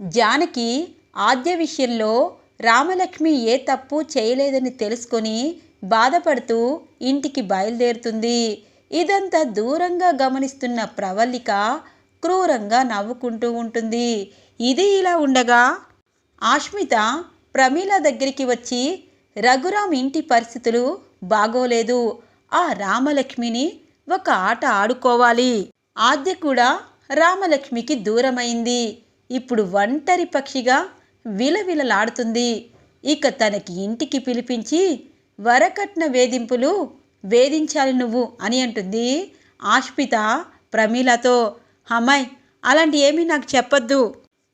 జానకి ఆద్య విషయంలో రామలక్ష్మి ఏ తప్పు చేయలేదని తెలుసుకొని బాధపడుతూ ఇంటికి బయలుదేరుతుంది. ఇదంతా దూరంగా గమనిస్తున్న ప్రవల్లిక క్రూరంగా నవ్వుకుంటూ ఉంటుంది. ఇది ఇలా ఉండగా ఆష్మిత ప్రమీల దగ్గరికి వచ్చి రఘురామ్ ఇంటి పరిస్థితులు బాగోలేదు. ఆ రామలక్ష్మిని ఒక ఆట ఆడుకోవాలి. ఆద్య కూడా రామలక్ష్మికి దూరమైంది. ఇప్పుడు ఒంటరి పక్షిగా విలవిలలాడుతుంది. ఇక తనకి ఇంటికి పిలిపించి వరకట్న వేధింపులు వేధించాలి నువ్వు అని అంటుంది ఆష్పిత ప్రమీలతో. అమ్మాయి అలాంటి ఏమీ నాకు చెప్పొద్దు.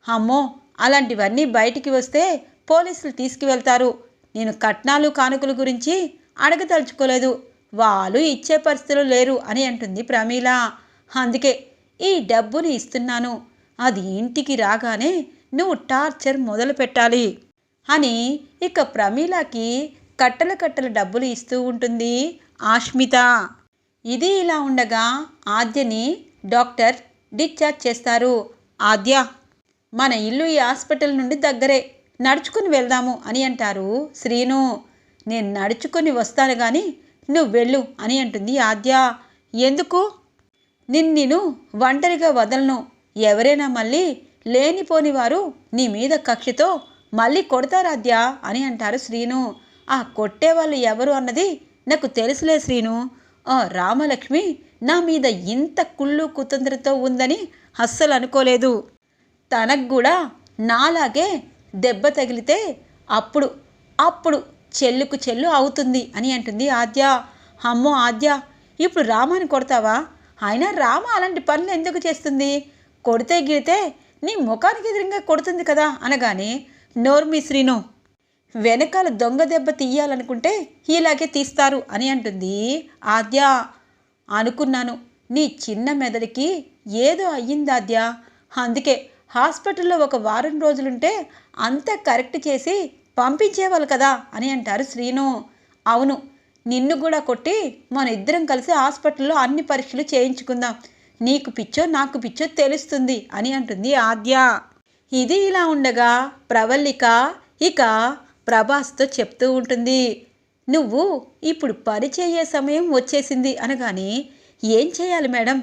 అమ్మో అలాంటివన్నీ బయటికి వస్తే పోలీసులు తీసుకువెళ్తారు. నేను కట్నాలు కానుకల గురించి అడగదలుచుకోలేదు. వాళ్ళు ఇచ్చే పరిస్థితులు లేరు అని అంటుంది ప్రమీల. అందుకే ఈ డబ్బుని ఇస్తున్నాను. అది ఇంటికి రాగానే నువ్వు టార్చర్ మొదలు పెట్టాలి అని ఇక ప్రమీలాకి కట్టల కట్టల డబ్బులు ఇస్తూ ఉంటుంది ఆష్మిత. ఇది ఇలా ఉండగా ఆద్యని డాక్టర్ డిశ్చార్జ్ చేస్తారు. ఆద్య మన ఇల్లు ఈ హాస్పిటల్ నుండి దగ్గరే నడుచుకుని వెళ్దాము అని అంటారు శ్రీను. నేను నడుచుకొని వస్తాను కానీ నువ్వు వెళ్ళు అని అంటుంది ఆద్య. ఎందుకు? నిన్ను ఒంటరిగా వదలను. ఎవరైనా మళ్ళీ లేనిపోని వారు నీ మీద కక్షతో మళ్ళీ కొడతారాద్యా అని అంటారు శ్రీను. ఆ కొట్టేవాళ్ళు ఎవరు అన్నది నాకు తెలుసులే శ్రీను. ఆ రామలక్ష్మి నా మీద ఇంత కుళ్ళు కుతంత్రతో ఉందని అస్సలు అనుకోలేదు. తనకు కూడా నాలాగే దెబ్బ తగిలితే అప్పుడు అప్పుడు చెల్లుకు చెల్లు అవుతుంది అని అంటుంది ఆద్య. అమ్మో ఆద్య ఇప్పుడు రామాని కొడతావా? అయినా రామ అలాంటి పనులు ఎందుకు చేస్తుంది? కొడితే గీతే నీ ముఖానికి ఎదురుగా కొడుతుంది కదా అనగానే నోర్మి శ్రీను వెనకాల దొంగ దెబ్బ తీయాలనుకుంటే ఇలాగే తీస్తారు అని అంటుంది ఆద్య. అనుకున్నాను నీ చిన్న మెదడికి ఏదో అయ్యింది ఆద్య. అందుకే హాస్పిటల్లో ఒక వారం రోజులుంటే అంతా కరెక్ట్ చేసి పంపించేవాళ్ళు కదా అని అంటారు శ్రీను. అవును నిన్ను కూడా కొట్టి మన ఇద్దరం కలిసి హాస్పిటల్లో అన్ని పరీక్షలు చేయించుకుందాం. నీకు పిచ్చో నాకు పిచ్చో తెలుస్తుంది అని అంటుంది ఆద్య. ఇది ఇలా ఉండగా ప్రవల్లిక ఇక ప్రభాస్తో చెప్తూ ఉంటుంది. నువ్వు ఇప్పుడు పని చేయే సమయం వచ్చేసింది అనగానే ఏం చేయాలి మేడం?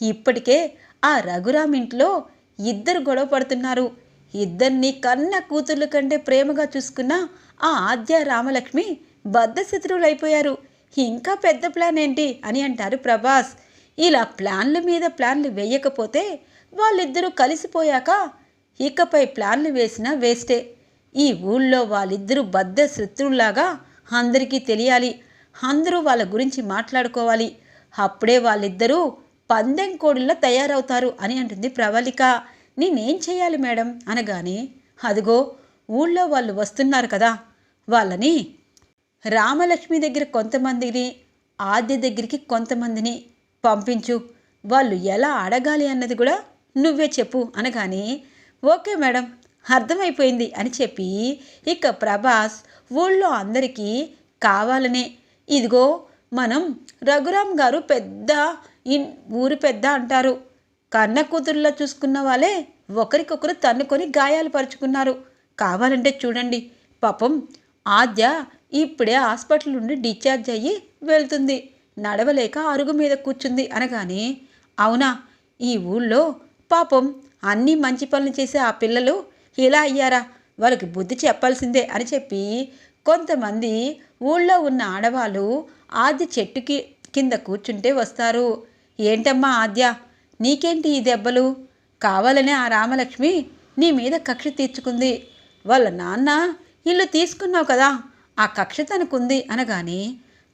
ఇప్పటికే ఆ రఘురామ్ ఇంట్లో ఇద్దరు గొడవ పడుతున్నారు. ఇద్దరిని కన్న కూతుర్ల కంటే ప్రేమగా చూసుకున్న ఆ ఆద్య రామలక్ష్మి బద్ధశత్రువులైపోయారు. ఇంకా పెద్ద ప్లాన్ ఏంటి అని అంటారు ప్రభాస్. ఇలా ప్లాన్ల మీద ప్లాన్లు వేయకపోతే వాళ్ళిద్దరూ కలిసిపోయాక ఇకపై ప్లాన్లు వేసినా వేస్టే. ఈ ఊళ్ళో వాళ్ళిద్దరూ బద్ద శత్రువులాగా అందరికీ తెలియాలి. అందరూ వాళ్ళ గురించి మాట్లాడుకోవాలి. అప్పుడే వాళ్ళిద్దరూ పందెం కోడిలా తయారవుతారు అని అంటుంది ప్రవళిక. నేనేం చేయాలి మేడం? అనగానే అదిగో ఊళ్ళో వాళ్ళు వస్తున్నారు కదా. వాళ్ళని రామలక్ష్మి దగ్గర కొంతమందిని ఆద్య దగ్గరికి కొంతమందిని పంపించు. వాళ్ళు ఎలా అడగాలి అన్నది కూడా నువ్వే చెప్పు అనగానే ఓకే మేడం అర్థమైపోయింది అని చెప్పి ఇక ప్రభాస్ ఊళ్ళో అందరికీ కావాలనే ఇదిగో మనం రఘురామ్ గారు పెద్ద ఇన్ ఊరు పెద్ద అంటారు. కన్న కూతురులా చూసుకున్న వాళ్ళే ఒకరికొకరు తన్నుకొని గాయాలు పరుచుకున్నారు. కావాలంటే చూడండి పాపం ఆద్య ఇప్పుడే హాస్పిటల్ నుండి డిశ్చార్జ్ అయ్యి వెళ్తుంది. నడవలేక అరుగు మీద కూర్చుంది అనగానే అవునా ఈ ఊళ్ళో పాపం అన్నీ మంచి పనులు చేసే ఆ పిల్లలు ఇలా అయ్యారా? వాళ్ళకి బుద్ధి చెప్పాల్సిందే అని చెప్పి కొంతమంది ఊళ్ళో ఉన్న ఆడవాళ్ళు ఆద్య చెట్టుకి కింద కూర్చుంటే వస్తారు. ఏంటమ్మా ఆద్య నీకేంటి ఈ దెబ్బలు? కావాలనే ఆ రామలక్ష్మి నీ మీద కక్ష తీర్చుకుంది. వాళ్ళ నాన్న ఇల్లు తీసుకున్నావు కదా ఆ కక్ష తనకుంది అనగానే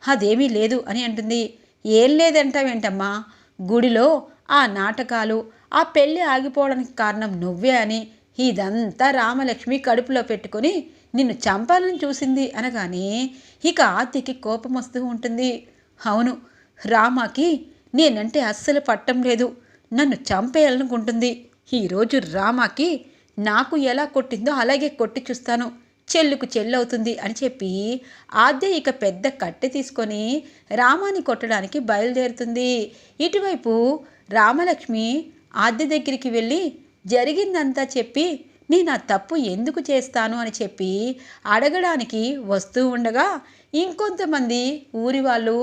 అదేమీ లేదు అని అంటుంది. ఏం లేదంటావేంటమ్మా గుడిలో ఆ నాటకాలు ఆ పెళ్ళి ఆగిపోవడానికి కారణం నువ్వే అని ఇదంతా రామలక్ష్మి కడుపులో పెట్టుకొని నిన్ను చంపాలని చూసింది అనగానే ఇక ఆర్తికి కోపం వస్తూ ఉంటుంది. అవును రామాకి నేనంటే అస్సలు పట్టం లేదు. నన్ను చంపేయాలనుకుంటుంది. ఈరోజు రామాకి నాకు ఎలా కొట్టిందో అలాగే కొట్టి చూస్తాను. చెల్లుకు చెల్లవుతుంది అని చెప్పి ఆద్య ఇక పెద్ద కట్టె తీసుకొని రామాని కొట్టడానికి బయలుదేరుతుంది. ఇటువైపు రామలక్ష్మి ఆద్య దగ్గరికి వెళ్ళి జరిగిందంతా చెప్పి నేను ఆ తప్పు ఎందుకు చేస్తాను? అని చెప్పి అడగడానికి వస్తూ ఉండగా ఇంకొంతమంది ఊరి వాళ్ళు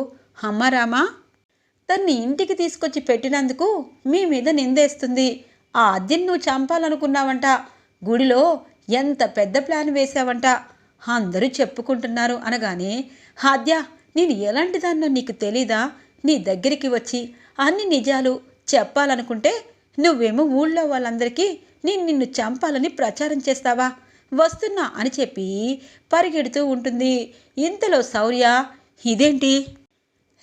అమ్మరామా తన్ని ఇంటికి తీసుకొచ్చి పెట్టినందుకు మీ మీద నిందేస్తుంది. ఆ అద్దెని నువ్వు చంపాలనుకున్నావంట. గుడిలో ఎంత పెద్ద ప్లాన్ వేశావంట? అందరూ చెప్పుకుంటున్నారు అనగానే ఆద్య నేను ఎలాంటి దాన్నో నీకు తెలీదా? నీ దగ్గరికి వచ్చి అన్ని నిజాలు చెప్పాలనుకుంటే నువ్వేమో ఊళ్ళో వాళ్ళందరికీ నేను నిన్ను చంపాలని ప్రచారం చేస్తావా? వస్తున్నా అని చెప్పి పరిగెడుతూ ఉంటుంది. ఇంతలో శౌర్య ఇదేంటి?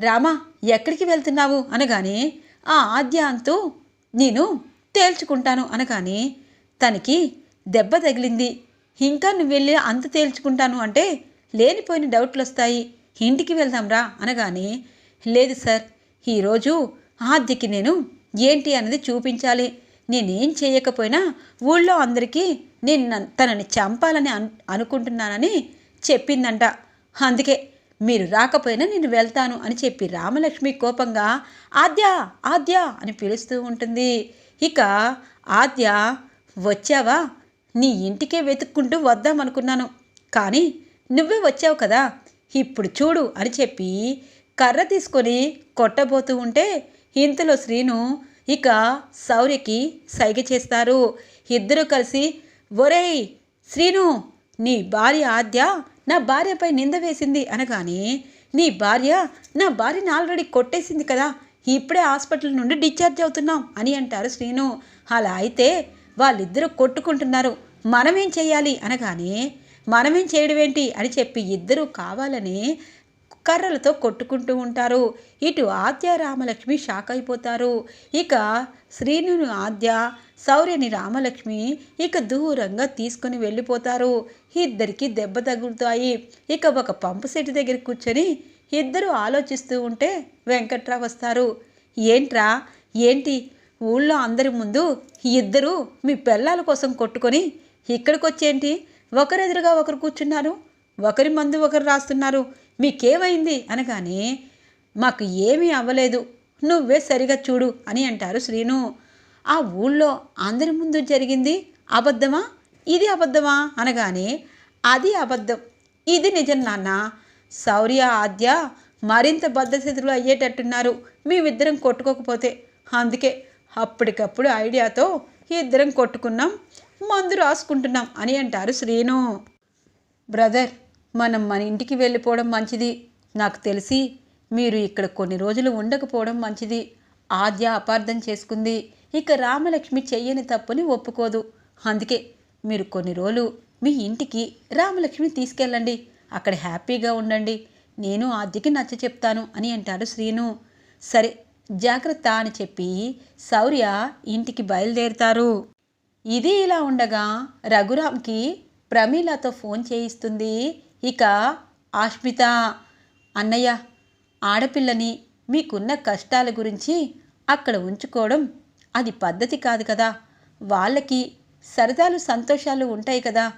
రామా ఎక్కడికి వెళ్తున్నావు? అనగానే ఆ ఆద్య అంతు నేను తేల్చుకుంటాను అనగానే తనకి దెబ్బ తగిలింది. ఇంకా నువ్వు వెళ్ళి అంత తేల్చుకుంటాను అంటే లేనిపోయిన డౌట్లు వస్తాయి ఇంటికి వెళ్దాంరా అనగానే లేదు సార్ ఈరోజు ఆద్యకి నేను ఏంటి అన్నది చూపించాలి. నేనేం చేయకపోయినా ఊళ్ళో అందరికీ నేను నన్- తనని చంపాలని అను అనుకుంటున్నానని చెప్పిందంట. అందుకే మీరు రాకపోయినా నేను వెళ్తాను అని చెప్పి రామలక్ష్మి కోపంగా ఆద్య ఆద్య అని పిలుస్తూ ఉంటుంది. ఇక ఆద్య వచ్చావా? నీ ఇంటికే వెతుక్కుంటూ వద్దామనుకున్నాను. కానీ నువ్వే వచ్చావు కదా. ఇప్పుడు చూడు అని చెప్పి కర్ర తీసుకొని కొట్టబోతూ ఉంటే ఇంతలో శ్రీను ఇక శౌర్యకి సైగ చేస్తారు. ఇద్దరూ కలిసి ఒరేయ్ శ్రీను నీ భార్య ఆద్య నా భార్యపై నింద వేసింది అనగానే నీ భార్య నా భార్యని ఆల్రెడీ కొట్టేసింది కదా. ఇప్పుడే హాస్పిటల్ నుండి డిశ్చార్జ్ అవుతున్నాం అని అంటారు శ్రీను. అలా అయితే వాళ్ళిద్దరూ కొట్టుకుంటున్నారు. మనమేం చేయాలి అనగానే మనమేం చేయడం ఏంటి అని చెప్పి ఇద్దరూ కావాలని కర్రలతో కొట్టుకుంటూ ఉంటారు. ఇటు ఆద్య రామలక్ష్మి షాక్ అయిపోతారు. ఇక శ్రీనుని ఆద్య శౌర్యని రామలక్ష్మి ఇక దూరంగా తీసుకుని వెళ్ళిపోతారు. ఇద్దరికి దెబ్బ తగులుతాయి. ఇక ఒక పంపు సెట్ దగ్గర కూర్చొని ఇద్దరు ఆలోచిస్తూ ఉంటే వెంకట్రావు వస్తారు. ఏంట్రా? ఏంటి? ఊళ్ళో అందరి ముందు ఇద్దరు మీ పిల్లల కోసం కొట్టుకొని ఇక్కడికి వచ్చేంటి ఒకరెదురుగా ఒకరు కూర్చున్నారు. ఒకరి మందు ఒకరు రాస్తున్నారు. మీకేమైంది? అనగానే మాకు ఏమీ అవ్వలేదు. నువ్వే సరిగా చూడు అని అంటారు శ్రీను. ఆ ఊళ్ళో అందరి ముందు జరిగింది అబద్ధమా? ఇది అబద్ధమా? అనగానే అది అబద్ధం. ఇది నిజం నాన్న. శౌర్య ఆద్య మరింత బద్ధశితులు అయ్యేటట్టున్నారు. మేమిద్దరం కొట్టుకోకపోతే. అందుకే అప్పటికప్పుడు ఐడియాతో ఇద్దరం కొట్టుకున్నాం. మందు రాసుకుంటున్నాం అని అంటారు శ్రీను. బ్రదర్ మనం మన ఇంటికి వెళ్ళిపోవడం మంచిది. నాకు తెలిసి మీరు ఇక్కడ కొన్ని రోజులు ఉండకపోవడం మంచిది. ఆద్య అపార్థం చేసుకుంది. ఇక రామలక్ష్మి చెయ్యని తప్పుని ఒప్పుకోదు. అందుకే మీరు కొన్ని రోజులు మీ ఇంటికి రామలక్ష్మి తీసుకెళ్ళండి. అక్కడ హ్యాపీగా ఉండండి. నేను ఆద్యకి నచ్చ చెప్తాను అని అంటారు శ్రీను. సరే జాగ్రత్త అని చెప్పి శౌర్య ఇంటికి బయలుదేరుతారు. ఇది ఇలా ఉండగా రఘురామ్కి ప్రమీలతో ఫోన్ చేయిస్తుంది. ఇక ఆష్మిత అన్నయ్య ఆడపిల్లని మీకున్న కష్టాల గురించి అక్కడ ఉంచుకోవడం అది పద్ధతి కాదు కదా. వాళ్ళకి సరదాలు సంతోషాలు ఉంటాయి కదా.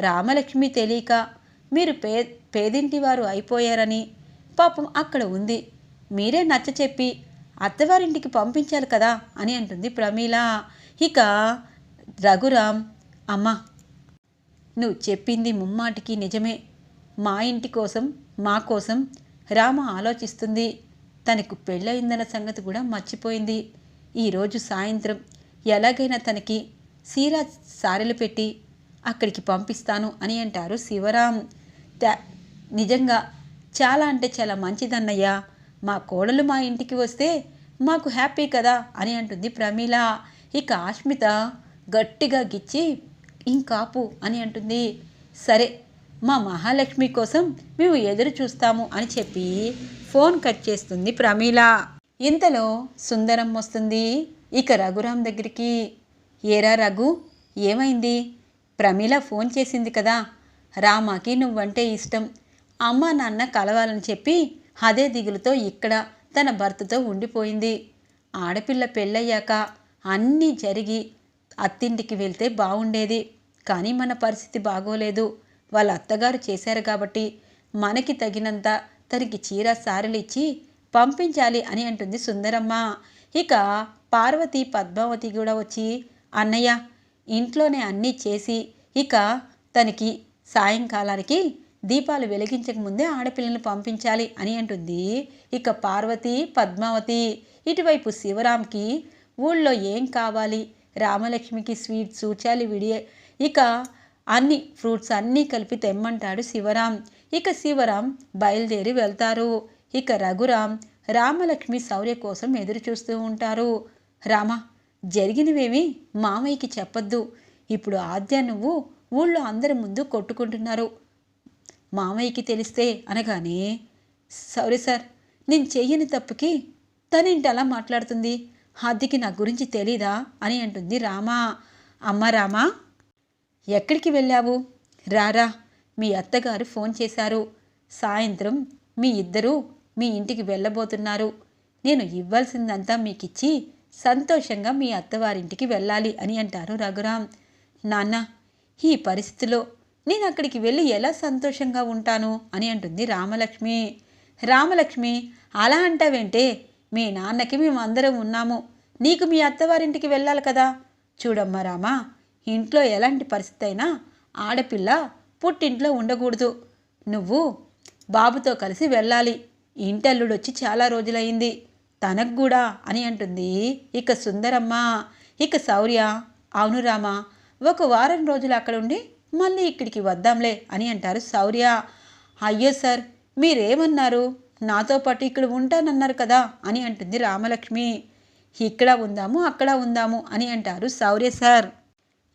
రామలక్ష్మి తెలియక మీరు పే పేదింటి వారు అయిపోయారని పాపం అక్కడ ఉంది. మీరే నచ్చ చెప్పి అత్తవారింటికి పంపించాలి కదా అని అంటుంది ప్రమీల. ఇక రఘురామ్ అమ్మా నువ్వు చెప్పింది ముమ్మాటికి నిజమే. మా ఇంటి కోసం మా కోసం రామ ఆలోచిస్తుంది. తనకు పెళ్ళయిందన్న సంగతి కూడా మర్చిపోయింది. ఈరోజు సాయంత్రం ఎలాగైనా తనకి సీరా సారెలు పెట్టి అక్కడికి పంపిస్తాను అని అంటారు శివరాం నిజంగా చాలా అంటే చాలా మంచిదన్నయ్య. మా కోడలు మా ఇంటికి వస్తే మాకు హ్యాపీ కదా అని అంటుంది ప్రమీల. ఇక ఆష్మిత గట్టిగా గిచ్చి ఇంకాపు అని అంటుంది. సరే మా మహాలక్ష్మి కోసం మేము ఎదురు చూస్తాము అని చెప్పి ఫోన్ కట్ చేస్తుంది ప్రమీల. ఇంతలో సుందరం వస్తుంది. ఇక రఘురామ్ దగ్గరికి. ఏరా రఘు ఏమైంది? ప్రమీల ఫోన్ చేసింది కదా. రామాకి నువ్వంటే ఇష్టం. అమ్మ నాన్న కలవాలని చెప్పి అదే దిగులుతో ఇక్కడ తన భర్తతో ఉండిపోయింది. ఆడపిల్ల పెళ్ళయ్యాక అన్నీ జరిగి అత్తింటికి వెళ్తే బాగుండేది కానీ మన పరిస్థితి బాగోలేదు. వాళ్ళ అత్తగారు చేశారు కాబట్టి మనకి తగినంత తనకి చీర సారెలు ఇచ్చి పంపించాలి అని అంటుంది సుందరమ్మ. ఇక పార్వతి పద్మావతి కూడా వచ్చి అన్నయ్య ఇంట్లోనే అన్నీ చేసి ఇక తనకి సాయంకాలానికి దీపాలు వెలిగించక ముందే ఆడపిల్లల్ని పంపించాలి అని అంటుంది. ఇక పార్వతి పద్మావతి ఇటువైపు శివరాంకి ఊళ్ళో ఏం కావాలి? రామలక్ష్మికి స్వీట్స్ చాలి విడియే. ఇక అన్ని ఫ్రూట్స్ అన్నీ కలిపి తెమ్మంటాడు శివరాం. ఇక శివరాం బయలుదేరి వెళ్తారు. ఇక రఘురాం రామలక్ష్మి శౌర్య కోసం ఎదురు చూస్తూ ఉంటారు. రామ జరిగినవేమి మామయ్యకి చెప్పొద్దు. ఇప్పుడు ఆద్య నువ్వు ఊళ్ళో అందరి ముందు కొట్టుకుంటున్నారు. మామయ్యకి తెలిస్తే అనగానే సారీ సార్ నేను చెయ్యని తప్పుకి తనేంటి అలా మాట్లాడుతుంది. హార్దికి నా గురించి తెలీదా అని అంటుంది రామా. అమ్మ రామా ఎక్కడికి వెళ్ళావు? రారా మీ అత్తగారు ఫోన్ చేశారు. సాయంత్రం మీ ఇద్దరూ మీ ఇంటికి వెళ్ళబోతున్నారు. నేను ఇవ్వాల్సిందంతా మీకిచ్చి సంతోషంగా మీ అత్తవారింటికి వెళ్ళాలి అని అంటారు రఘురాం నాన్న ఈ పరిస్థితిలో నేను అక్కడికి వెళ్ళి ఎలా సంతోషంగా ఉంటాను? అని అంటుంది రామలక్ష్మి. రామలక్ష్మి అలా అంటావేంటే మీ నాన్నకి మేము అందరం ఉన్నాము. నీకు మీ అత్తవారింటికి వెళ్ళాలి కదా. చూడమ్మా రామా ఇంట్లో ఎలాంటి పరిస్థితి అయినా ఆడపిల్ల పుట్టింట్లో ఉండకూడదు. నువ్వు బాబుతో కలిసి వెళ్ళాలి. ఇంటల్లుడొచ్చి చాలా రోజులైంది తనకు కూడా అని అంటుంది ఇక సుందరమ్మ. ఇక శౌర్య అవును రామా ఒక వారం రోజులు అక్కడ ఉండి మళ్ళీ ఇక్కడికి వద్దాంలే అని అంటారు శౌర్య. అయ్యో సార్ మీరేమన్నారు? నాతో పాటు ఇక్కడ ఉంటానన్నారు కదా అని అంటుంది రామలక్ష్మి. ఇక్కడ ఉందాము అక్కడ ఉందాము అని అంటారు సౌర్య సార్.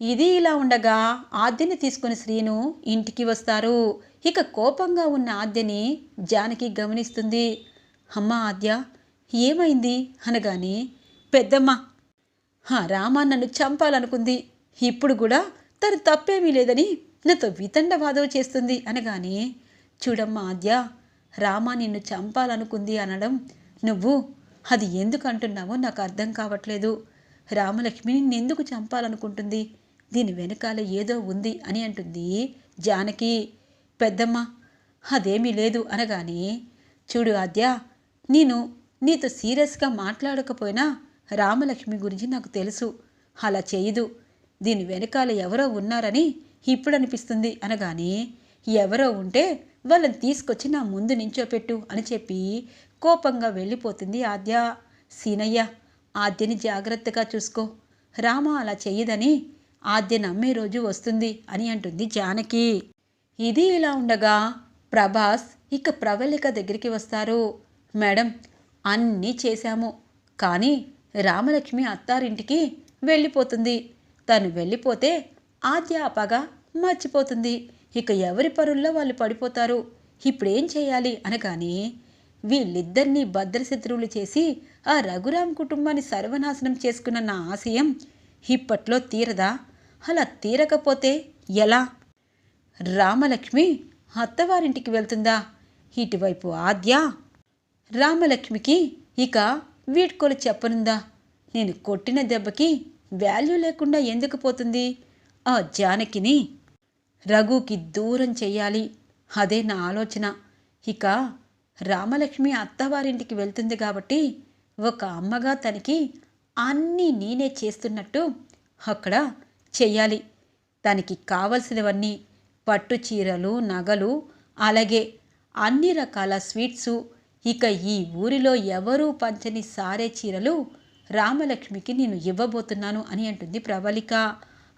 ఇది ఇలా ఉండగా ఆద్యని తీసుకుని శ్రీను ఇంటికి వస్తారు. ఇక కోపంగా ఉన్న ఆద్యని జానకి గమనిస్తుంది. అమ్మ ఆద్య ఏమైంది అనగానే పెద్దమ్మ రామ నన్ను చంపాలనుకుంది. ఇప్పుడు కూడా తను తప్పేమీ లేదని నాతో వితండవాదం చేస్తుంది అనగానే చూడమ్మా ఆద్య రామ నిన్ను చంపాలనుకుంది అనడం నువ్వు అది ఎందుకు అంటున్నావో నాకు అర్థం కావట్లేదు. రామలక్ష్మి నిన్నెందుకు చంపాలనుకుంటుంది? దీని వెనకాల ఏదో ఉంది అని అంటుంది జానకి. పెద్దమ్మ అదేమీ లేదు అనగానే చూడు ఆద్య నేను నీతో సీరియస్గా మాట్లాడకపోయినా రామలక్ష్మి గురించి నాకు తెలుసు. అలా చేయదు. దీని వెనకాల ఎవరో ఉన్నారని ఇప్పుడు అనిపిస్తుంది అనగానే ఎవరో ఉంటే వాళ్ళని తీసుకొచ్చి నా ముందు నించోపెట్టు అని చెప్పి కోపంగా వెళ్ళిపోతుంది ఆద్య. సీనయ్య ఆద్యని జాగ్రత్తగా చూసుకో. రామ అలా చెయ్యదని ఆద్య నమ్మే రోజు వస్తుంది అని అంటుంది జానకి. ఇది ఇలా ఉండగా ప్రభాస్ ఇక ప్రవళిక దగ్గరికి వస్తారు. మేడం అన్నీ చేశాము. కానీ రామలక్ష్మి అత్తారింటికి వెళ్ళిపోతుంది. తను వెళ్ళిపోతే ఆద్య అపగా మర్చిపోతుంది. ఇక ఎవరి పరుల్లో వాళ్ళు పడిపోతారు? ఇప్పుడేం చేయాలి అనగానే వీళ్ళిద్దరినీ భద్రశత్రువులు చేసి ఆ రఘురాం కుటుంబాన్ని సర్వనాశనం చేసుకున్న నా ఆశయం ఇప్పట్లో తీరదా? అలా తీరకపోతే ఎలా? రామలక్ష్మి అత్తవారింటికి వెళ్తుందా? ఇటువైపు ఆద్య. రామలక్ష్మికి ఇక వీడ్కోలు చెప్పనుందా? నేను కొట్టిన దెబ్బకి వాల్యూ లేకుండా ఎందుకు పోతుంది? ఆ జానకిని రఘుకి దూరం చెయ్యాలి. అదే నా ఆలోచన. ఇక రామలక్ష్మి అత్తవారింటికి వెళ్తుంది కాబట్టి ఒక అమ్మగా తనకి అన్నీ నేనే చేస్తున్నట్టు అక్కడ చెయ్యాలి. తనకి కావలసినవన్నీ పట్టు చీరలు నగలు అలాగే అన్ని రకాల స్వీట్సు ఇక ఈ ఊరిలో ఎవరూ పంచని సారే చీరలు రామలక్ష్మికి నేను ఇవ్వబోతున్నాను అని అంటుంది ప్రవళిక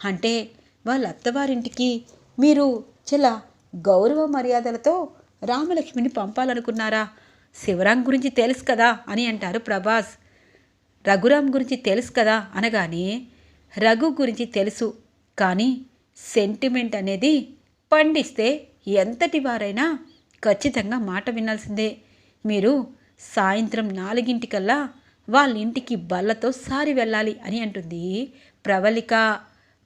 అంటే వాళ్ళ అత్తవారింటికి మీరు చాలా గౌరవ మర్యాదలతో రామలక్ష్మిని పంపాలనుకున్నారా? శివరాం గురించి తెలుసు కదా అని అంటారు ప్రభాస్. రఘురాం గురించి తెలుసు కదా అనగానే రఘు గురించి తెలుసు. కానీ సెంటిమెంట్ అనేది పండిస్తే ఎంతటి వారైనా ఖచ్చితంగా మాట వినాల్సిందే. మీరు సాయంత్రం నాలుగింటికల్లా వాళ్ళ ఇంటికి బల్లతో సారి వెళ్ళాలి అని అంటుంది ప్రవళిక.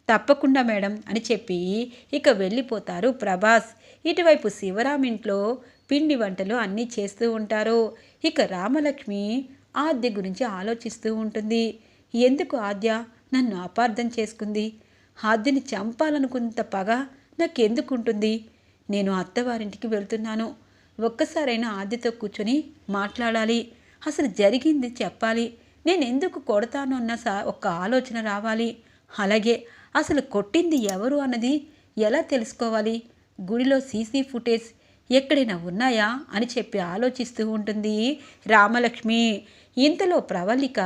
తప్పకుండా మేడం అని చెప్పి ఇక వెళ్ళిపోతారు ప్రభాస్. ఇటువైపు శివరామ్ ఇంట్లో పిండి వంటలు అన్నీ చేస్తూ ఉంటారు. ఇక రామలక్ష్మి ఆద్య గురించి ఆలోచిస్తూ ఉంటుంది. ఎందుకు ఆద్య? నన్ను అపార్థం చేసుకుంది. ఆద్యని చంపాలనుకున్నంత పగ నాకెందుకుంటుంది? నేను అత్తవారింటికి వెళ్తున్నాను. ఒక్కసారైనా ఆద్యతో కూర్చొని మాట్లాడాలి. అసలు జరిగింది చెప్పాలి. నేను ఎందుకు కొడతాను అన్న సా ఒక ఆలోచన రావాలి. అలాగే అసలు కొట్టింది ఎవరు అన్నది ఎలా తెలుసుకోవాలి? గుడిలో సీసీ ఫుటేజ్ ఎక్కడైనా ఉన్నాయా? అని చెప్పి ఆలోచిస్తూ ఉంటుంది రామలక్ష్మి. ఇంతలో ప్రవళిక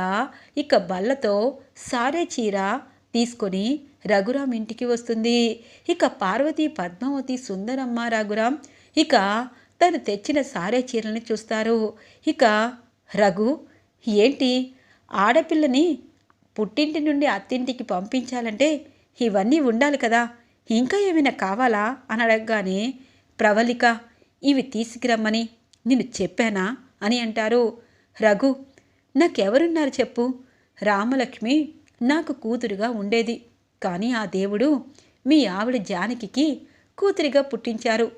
ఇక బల్లతో సారే చీర తీసుకొని రఘురాం ఇంటికి వస్తుంది. ఇక పార్వతి పద్మావతి సుందరమ్మ రఘురాం ఇక తను తెచ్చిన సారే చీరల్ని చూస్తారు. ఇక రఘు ఏంటి? ఆడపిల్లని పుట్టింటి నుండి అత్తింటికి పంపించాలంటే ఇవన్నీ ఉండాలి కదా. ఇంకా ఏమైనా కావాలా? అని అడగగానే ప్రవళిక ఇవి తీసుకురమ్మని నేను చెప్పానా? అని అంటారు. రఘు నాకెవరున్నారు చెప్పు? రామలక్ష్మి నాకు కూతురుగా ఉండేది. కానీ ఆ దేవుడు మీ ఆవిడ జానకికి కూతురిగా పుట్టించారు.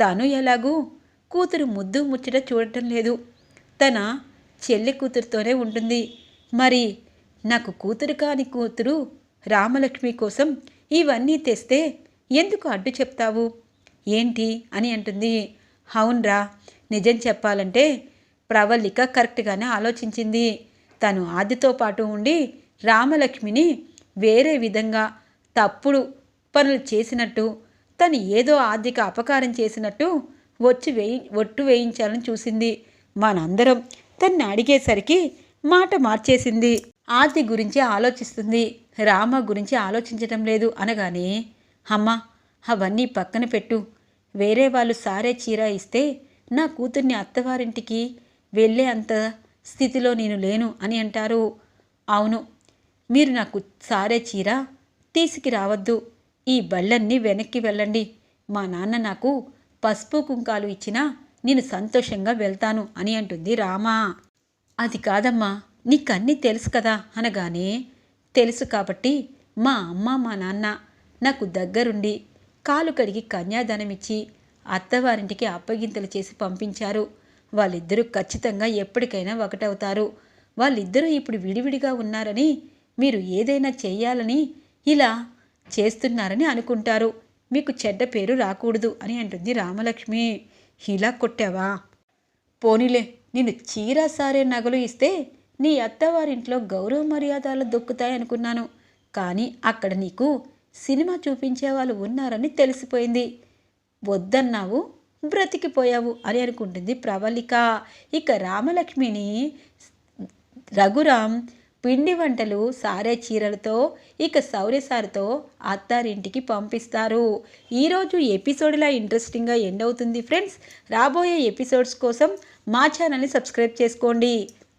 తను ఎలాగూ కూతురు ముద్దు ముచ్చట చూడటం లేదు. తన చెల్లి కూతురుతోనే ఉంటుంది. మరి నాకు కూతురు కాని కూతురు రామలక్ష్మి కోసం ఇవన్నీ తెస్తే ఎందుకు అడ్డు చెప్తావు? ఏంటి? అని అంటుంది. అవునరా నిజం చెప్పాలంటే ప్రవళిక కరెక్ట్గానే ఆలోచించింది. తను ఆదితో పాటు ఉండి రామలక్ష్మిని వేరే విధంగా తప్పుడు పనులు చేసినట్టు తను ఏదో ఆర్థిక అపకారం చేసినట్టు వచ్చి వేయి ఒట్టు వేయించాలని చూసింది. మనందరం తన్ని అడిగేసరికి మాట మార్చేసింది. ఆది గురించి ఆలోచిస్తుంది. రామ గురించి ఆలోచించటం లేదు అనగానే అమ్మ అవన్నీ పక్కన పెట్టు. వేరే వాళ్ళు సారే చీర ఇస్తే నా కూతుర్ని అత్తవారింటికి వెళ్ళే అంత స్థితిలో నేను లేను అని అంటారు. అవును మీరు నాకు సారే చీర తీసుకురావద్దు. ఈ బళ్ళన్నీ వెనక్కి వెళ్ళండి. మా నాన్న నాకు పసుపు కుంకాలు ఇచ్చినా నేను సంతోషంగా వెళ్తాను అని అంటుంది రామా. అది కాదమ్మా నీకన్నీ తెలుసు కదా అనగానే తెలుసు కాబట్టి మా అమ్మ మా నాన్న నాకు దగ్గరుండి కాలు కడిగి కన్యాదానమిచ్చి అత్తవారింటికి అప్పగింతలు చేసి పంపించారు. వాళ్ళిద్దరూ ఖచ్చితంగా ఎప్పటికైనా ఒకటవుతారు. వాళ్ళిద్దరూ ఇప్పుడు విడివిడిగా ఉన్నారని మీరు ఏదైనా చేయాలని ఇలా చేస్తున్నారని అనుకుంటారు. మీకు చెడ్డ పేరు రాకూడదు అని అంటుంది రామలక్ష్మి. ఇలా కొట్టావా? పోనీలే నేను చీర సారే నగలు ఇస్తే నీ అత్తవారింట్లో గౌరవ మర్యాదలు దొక్కుతాయనుకున్నాను. కానీ అక్కడ నీకు సినిమా చూపించే వాళ్ళు ఉన్నారని తెలిసిపోయింది. వద్దన్నావు బ్రతికిపోయావు అని అనుకుంటుంది ప్రవళిక. ఇక రామలక్ష్మిని రఘురామ్ పిండి వంటలు సారే చీరలతో ఇక సౌర్యసారితో అత్తారింటికి పంపిస్తారు. ఈరోజు ఎపిసోడ్ ఇలా ఇంట్రెస్టింగ్గా ఎండ్ అవుతుంది ఫ్రెండ్స్. రాబోయే ఎపిసోడ్స్ కోసం మా ఛానల్ని సబ్స్క్రైబ్ చేసుకోండి.